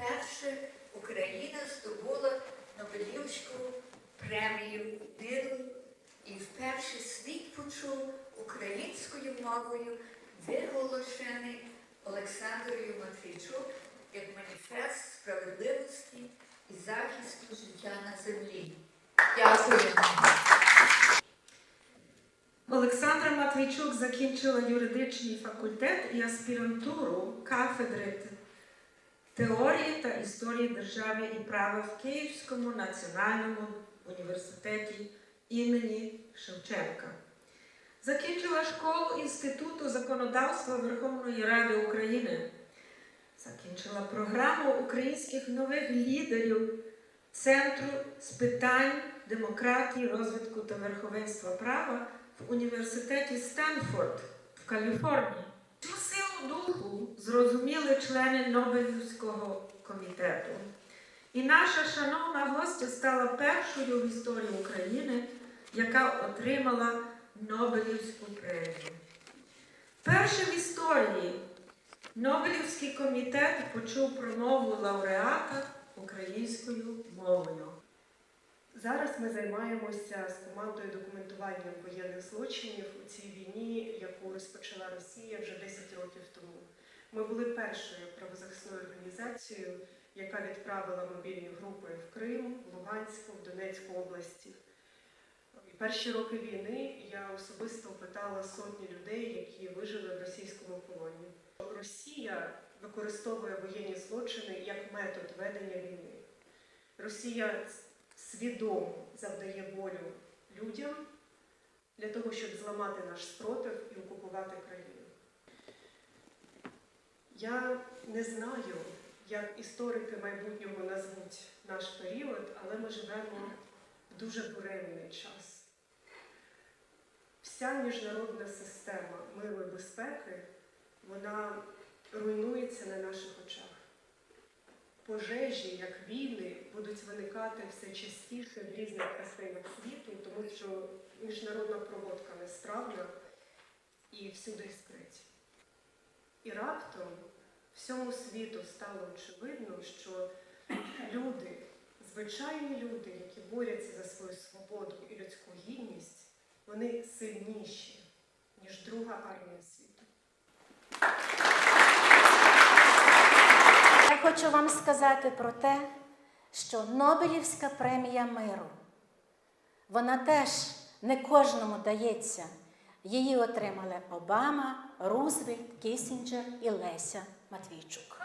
вперше Україна здобула Нобелівську премію миру і вперше світ почув українською мовою виголошений Олександрою Матвійчук як маніфест справедливості і захисту життя на землі. Дякую. Олександра Матвійчук закінчила юридичний факультет і аспірантуру кафедри теорії та історії держави і права в Київському національному університеті імені Шевченка. Закінчила школу Інституту законодавства Верховної Ради України. Закінчила програму українських нових лідерів Центру з питань демократії, розвитку та верховенства права в університеті Стенфорд в Каліфорнії. Духу зрозуміли члени Нобелівського комітету. І наша шановна гостя стала першою в історії України, яка отримала Нобелівську премію. Перше в історії Нобелівський комітет почув промову лауреата українською мовою. Зараз ми займаємося з командою документування воєнних злочинів у цій війні, яку розпочала Росія вже 10 років тому. Ми були першою правозахисною організацією, яка відправила мобільні групи в Крим, в Луганську, в Донецьку області. Перші роки війни я особисто питала сотні людей, які вижили в російському полоні. Росія використовує воєнні злочини як метод ведення війни. Росія свідомо завдає болю людям для того, щоб зламати наш спротив і окупувати країну. Я не знаю, як історики майбутнього назвуть наш період, але ми живемо в дуже буремний час. Вся міжнародна система і безпеки вона руйнується на наших очах пожежі, як війни, будуть виникати все частіше в різних країнах світу, тому що міжнародна проводка несправна і всюди іскрить. І раптом всьому світу стало очевидно, що люди, звичайні люди, які борються за свою свободу і людську гідність, вони сильніші, ніж друга армія світу. Я хочу вам сказати про те, що Нобелівська премія миру, вона теж не кожному дається. Її отримали Обама, Рузвельт, Кісінджер і Леся Матвійчук.